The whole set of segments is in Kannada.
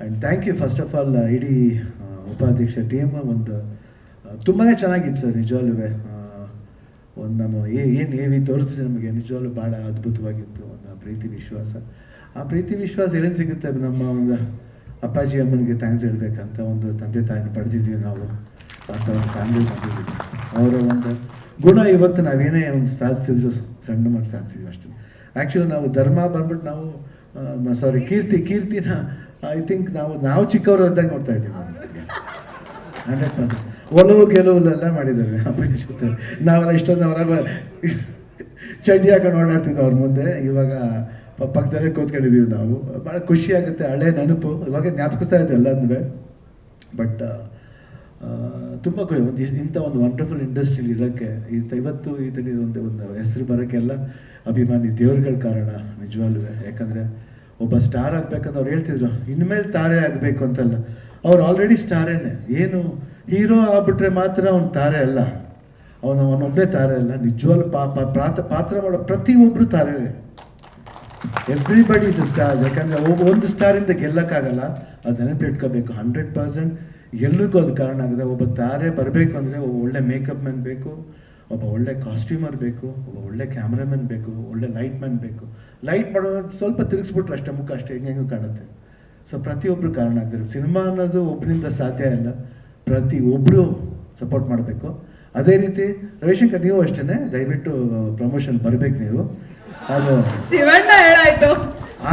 And thank you first of all ಇಡೀ ಆ, ಉಪಾಧ್ಯಕ್ಷ ಟೀಮ್ ಒಂದು ತುಂಬಾ ಚೆನ್ನಾಗಿತ್ತು ಸರ್ ನಿಜವಾಗ್ಲೂ. ಒಂದು ನಮ್ಮ ಏನು ಏವಿ ತೋರಿಸ್ರಿ ನಮಗೆ ನಿಜವಾಗ್ಲೂ ಭಾಳ ಅದ್ಭುತವಾಗಿತ್ತು ಒಂದು ಪ್ರೀತಿ ವಿಶ್ವಾಸ. ಆ ಪ್ರೀತಿ ವಿಶ್ವಾಸ ಏನೇನು ಸಿಗುತ್ತೆ ನಮ್ಮ ಒಂದು ಅಪ್ಪಾಜಿ ಅಮ್ಮನಿಗೆ ಥ್ಯಾಂಕ್ಸ್ ಹೇಳಬೇಕಂತ ಒಂದು ತಂದೆ ತಾಯಿನ ಪಡೆದಿದ್ದೀವಿ ನಾವು. ಅಂತ ಒಂದು ಫ್ಯಾಮಿಲಿ ಬಂದಿದ್ದೀವಿ. ಅವರ ಒಂದು ಗುಣ ಇವತ್ತು ನಾವೇನೇ ಒಂದು ಸಾಧಿಸಿದ್ರು ಸಣ್ಣ ಮಾಡಿ ಸಾಧಿಸಿದ್ವಿ ಅಷ್ಟೇ. ಆ್ಯಕ್ಚುಲಿ ನಾವು ಧರ್ಮ ಬಂದ್ಬಿಟ್ಟು ನಾವು ಸಾರಿ ಕೀರ್ತಿ ಕೀರ್ತಿನ ಐ ಥಿಂಕ್ ನಾವು ನಾವು ಚಿಕ್ಕವರು ಇದ್ದಾಗ ನೋಡ್ತಾ ಇದ್ದೀವಿ. Hundred percent. ಒಲವು ಗೆಲುವುಲೆಲ್ಲ ಮಾಡಿದ್ದಾರೆ ಜೊತೆ. ನಾವೆಲ್ಲ ಇಷ್ಟೊಂದು ಅವರ ಚಡ್ಡಿ ಹಾಕೊಂಡು ಓಡಾಡ್ತಿದ್ದೆ ಅವ್ರ ಮುಂದೆ. ಇವಾಗ ಪಕ್ಕದಲ್ಲೇ ಕೂತ್ಕೊಂಡಿದ್ದೀವಿ ನಾವು. ಭಾಳ ಖುಷಿ ಆಗುತ್ತೆ, ಹಳೆ ನೆನಪು. ಇವಾಗ ಜ್ಞಾಪಕಿಸ್ತಾ ಇದೆ ಎಲ್ಲದನ್ನೂ ಬಟ್ ತುಂಬ ಒಂದು ಇಂಥ ಒಂದು ವಂಡರ್ಫುಲ್ ಇಂಡಸ್ಟ್ರಿಲಿ ಇರೋಕ್ಕೆ ಇಂಥ ಇವತ್ತು ಇದರಲ್ಲಿ ಒಂದು ಒಂದು ಹೆಸರು ಬರೋಕ್ಕೆಲ್ಲ ಅಭಿಮಾನಿ ದೇವ್ರುಗಳ ಕಾರಣ ನಿಜವಾಗ್ಲೂ ಯಾಕಂದರೆ ಒಬ್ಬ ಸ್ಟಾರ್ ಆಗ್ಬೇಕಂತ ಅವ್ರು ಹೇಳ್ತಿದ್ರು, ಇನ್ಮೇಲೆ ತಾರೆ ಆಗಬೇಕು ಅಂತಲ್ಲ. ಅವ್ರು ಆಲ್ರೆಡಿ ಸ್ಟಾರೇನೆ ಏನು ಹೀರೋ ಆಗ್ಬಿಟ್ರೆ ಮಾತ್ರ ಅವ್ನು ತಾರೆ ಅಲ್ಲ. ಅವನು ಅವನೊಬ್ಬನೇ ತಾರೆ ಅಲ್ಲ. ನಿಜವಾಗ್ಲೂ ಪಾಪ, ಪ್ರಾತ, ಪಾತ್ರ ಮಾಡೋ ಪ್ರತಿಯೊಬ್ಬರು ತಾರೆ. ಎವ್ರಿಬಡಿ ಇಸ್ ಸ್ಟಾರ್ ಯಾಕಂದ್ರೆ ಒಬ್ಬ ಒಂದು ಸ್ಟಾರಿಂದ ಗೆಲ್ಲಕ್ಕಾಗಲ್ಲ. ಅದು ನೆನಪಿಟ್ಕೋಬೇಕು. ಹಂಡ್ರೆಡ್ ಪರ್ಸೆಂಟ್ ಎಲ್ರಿಗೂ ಅದು ಕಾರಣ ಆಗಿದೆ. ಒಬ್ಬ ತಾರೆ ಬರಬೇಕು ಅಂದರೆ ಒಳ್ಳೆ ಮೇಕಪ್ ಮ್ಯಾನ್ ಬೇಕು. ಒಬ್ಬ ಒಳ್ಳೆ ಕಾಸ್ಟ್ಯೂಮರ್ ಬೇಕು ಒಬ್ಬ ಒಳ್ಳೆ ಕ್ಯಾಮ್ರಾಮನ್ ಬೇಕು ಒಳ್ಳೆ ಲೈಟ್ ಮ್ಯಾನ್ ಬೇಕು. ಲೈಟ್ ಮಾಡೋ ಸ್ವಲ್ಪ ತಿರುಗಿಸ್ಬಿಟ್ರೆ ಅಷ್ಟೇ ಮುಖ ಅಷ್ಟೇ ಹೆಂಗೆ ಹೆಂಗೆ ಕಾಣುತ್ತೆ. ಸೊ ಪ್ರತಿಯೊಬ್ಬರು ಕಾರಣ ಆಗ್ತಾರೆ ಸಿನಿಮಾ ಅನ್ನೋದು ಒಬ್ಬರಿಂದ ಸಾಧ್ಯ ಇಲ್ಲ. ಪ್ರತಿ ಒಬ್ಬರು ಸಪೋರ್ಟ್ ಮಾಡಬೇಕು. ಅದೇ ರೀತಿ ರವಿಶಂಕರ್ ನೀವು ಅಷ್ಟೇ ದಯವಿಟ್ಟು ಪ್ರಮೋಷನ್ ಬರಬೇಕು ನೀವು. ಅದು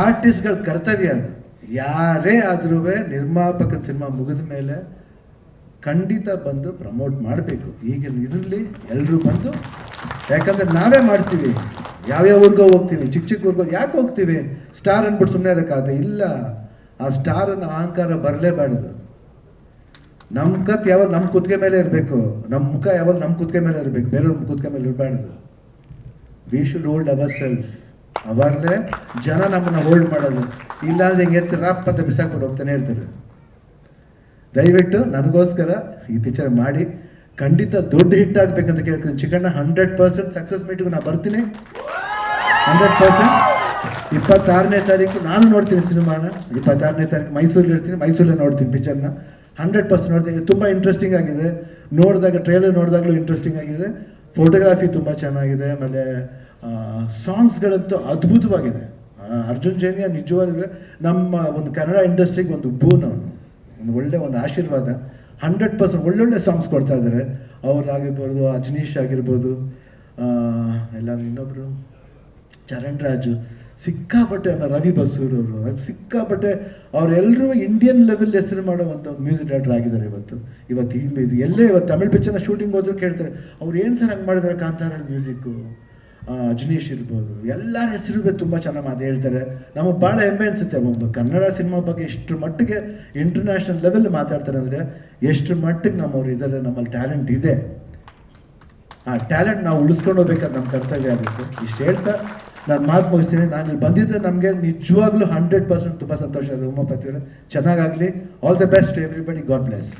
ಆರ್ಟಿಸ್ಟ್ಗಳ ಕರ್ತವ್ಯ ಅದು. ಯಾರೇ ಆದ್ರೂ ನಿರ್ಮಾಪಕ ಸಿನಿಮಾ ಮುಗಿದ ಮೇಲೆ ಖಂಡಿತ ಬಂದು ಪ್ರಮೋಟ್ ಮಾಡಬೇಕು. ಈಗ ಇದರಲ್ಲಿ ಎಲ್ಲರೂ ಬಂದು, ಯಾಕಂದ್ರೆ ನಾವೇ ಮಾಡ್ತೀವಿ. ಯಾವ್ಯಾವ ಊರ್ಗೋ ಹೋಗ್ತೀವಿ, ಚಿಕ್ಕ ಚಿಕ್ಕ ಊರ್ಗೋ ಯಾಕೆ ಹೋಗ್ತೀವಿ? ಸ್ಟಾರ್ ಅಂದ್ಬಿಟ್ಟು ಸುಮ್ಮನೆ ಇರೋಕ್ಕಾಗತ್ತೆ. ಇಲ್ಲ, ಆ ಸ್ಟಾರನ್ನು ಅಹಂಕಾರ ಬರಲೇಬಾರ್ದು. ನಮ್ಮ ಕತ್ ಯಾವಾಗ ನಮ್ಮ ಕುತ್ತಿಗೆ ಮೇಲೆ ಇರಬೇಕು. ನಮ್ಮ ಮುಖ ಯಾವಾಗ ನಮ್ಮ ಕುತ್ತಿಗೆ ಮೇಲೆ ಇರಬೇಕು. ಬೇರೆಯವ್ರ ಕುತ್ತಿಗೆ ಮೇಲೆ ಇರಬಾರ್ದು. We should hold our self ಜನ ನಮ್ಮನ್ನು ಹೋಲ್ಡ್ ಮಾಡೋದು. ಇಲ್ಲಾಂದ್ರೆ ಹಿಂಗೆ ಎತ್ತಿ ರಾಪ್ ಅಂತ ಬಿಸಾಕ್ಬಿಟ್ಟು ಹೋಗ್ತಾನೆ ಇರ್ತಾರೆ. ದಯವಿಟ್ಟು ನನಗೋಸ್ಕರ ಈ ಪಿಕ್ಚರ್ ಮಾಡಿ. ಖಂಡಿತ ದೊಡ್ಡ ಹಿಟ್ ಆಗ್ಬೇಕಂತ ಕೇಳ್ತೀನಿ. ಚಿಕಣ್ಣ ಹಂಡ್ರೆಡ್ ಪರ್ಸೆಂಟ್ ಸಕ್ಸಸ್ ಮೀಟಿಗೂ ನಾನು ಬರ್ತೀನಿ. ಹಂಡ್ರೆಡ್ ಪರ್ಸೆಂಟ್ ಇಪ್ಪತ್ತಾರನೇ ತಾರೀಕು ನಾನು ನೋಡ್ತೀನಿ ಸಿನಿಮಾನ. ಇಪ್ಪತ್ತಾರನೇ ತಾರೀಕು ಮೈಸೂರಲ್ಲಿ ಇರ್ತೀನಿ. ಮೈಸೂರಲ್ಲಿ ನೋಡ್ತೀನಿ ಪಿಕ್ಚರ್ನ ಹಂಡ್ರೆಡ್ ಪರ್ಸೆಂಟ್ ನೋಡ್ತೀನಿ. ತುಂಬ ಇಂಟ್ರೆಸ್ಟಿಂಗ್ ಆಗಿದೆ. ನೋಡಿದಾಗ ಟ್ರೇಲರ್ ನೋಡಿದಾಗಲೂ ಇಂಟ್ರೆಸ್ಟಿಂಗ್ ಆಗಿದೆ. ಫೋಟೋಗ್ರಾಫಿ ತುಂಬ ಚೆನ್ನಾಗಿದೆ. ಆಮೇಲೆ ಸಾಂಗ್ಸ್ಗಳಂತೂ ಅದ್ಭುತವಾಗಿದೆ. ಅರ್ಜುನ್ ಜೈನಿಯ ನಿಜವಾಗ್ಲೂ ನಮ್ಮ ಒಂದು ಕನ್ನಡ ಇಂಡಸ್ಟ್ರಿಗೆ ಒಂದು ಬೂನ್ ಅವನು ಒಂದು ಒಳ್ಳೆ ಒಂದು ಆಶೀರ್ವಾದ. ಹಂಡ್ರೆಡ್ ಪರ್ಸೆಂಟ್ ಒಳ್ಳೊಳ್ಳೆ ಸಾಂಗ್ಸ್ ಕೊಡ್ತಾ ಇದ್ದಾರೆ. ಅವ್ರಾಗಿರ್ಬೋದು ಅಜನೀಶ್ ಆಗಿರ್ಬೋದು ಎಲ್ಲ ಇನ್ನೊಬ್ರು ಚರಣ್ ರಾಜು ಸಿಕ್ಕಾಪಟ್ಟೆ ಅನ್ನೋ ರವಿ ಬಸೂರ್ ಅವರು. ಅದು ಸಿಕ್ಕಾಪಟ್ಟೆ ಅವರೆಲ್ಲರೂ ಇಂಡಿಯನ್ ಲೆವೆಲ್ ಹೆಸರು ಮಾಡೋ ಒಂದು ಮ್ಯೂಸಿಕ್ ಡೈರೆಕ್ಟರ್ ಆಗಿದ್ದಾರೆ ಇವತ್ತು. ಇವತ್ತು ಎಲ್ಲೇ ಇವತ್ತು ತಮಿಳ್ ಪಿಕ್ಚರ್ನ ಶೂಟಿಂಗ್ ಹೋದ್ರು ಕೇಳ್ತಾರೆ, ಅವ್ರು ಏನು ಸರ್ ಹಂಗೆ ಮಾಡಿದ್ದಾರೆ ಕಾಂತಾರ ಮ್ಯೂಸಿಕ್ಕು ಅಜನೀಶ್ ಇರ್ಬೋದು. ಎಲ್ಲರ ಹೆಸರು ತುಂಬ ಚೆನ್ನಾಗಿ ಮಾತು ಹೇಳ್ತಾರೆ. ನಮಗೆ ಭಾಳ ಹೆಮ್ಮೆ ಅನಿಸುತ್ತೆ ಒಬ್ಬ ಕನ್ನಡ ಸಿನಿಮಾ ಬಗ್ಗೆ ಎಷ್ಟು ಮಟ್ಟಿಗೆ ಇಂಟರ್ನ್ಯಾಷನಲ್ ಲೆವೆಲ್ ಮಾತಾಡ್ತಾರೆ ಅಂದರೆ, ಎಷ್ಟು ಮಟ್ಟಿಗೆ ನಮ್ಮವ್ರು ಇದ್ದಾರೆ ನಮ್ಮಲ್ಲಿ ಟ್ಯಾಲೆಂಟ್ ಇದೆ. ಆ ಟ್ಯಾಲೆಂಟ್ ನಾವು ಉಳಿಸ್ಕೊಂಡು ಹೋಗ್ಬೇಕಾದ್ರೆ ನಮ್ಮ ಕರ್ತವ್ಯ ಆಗುತ್ತೆ ಇಷ್ಟು ಹೇಳ್ತಾ ನಾನು ಮಾತು ಮುಗಿಸ್ತೀನಿ. ನಾನು ಇಲ್ಲಿ ಬಂದಿದ್ದರೆ ನಮಗೆ ನಿಜವಾಗ್ಲೂ ಹಂಡ್ರೆಡ್ ಪರ್ಸೆಂಟ್ ತುಂಬ ಸಂತೋಷ. ಇದೆ Umapathi ಚೆನ್ನಾಗಾಗಲಿ all the best everybody God bless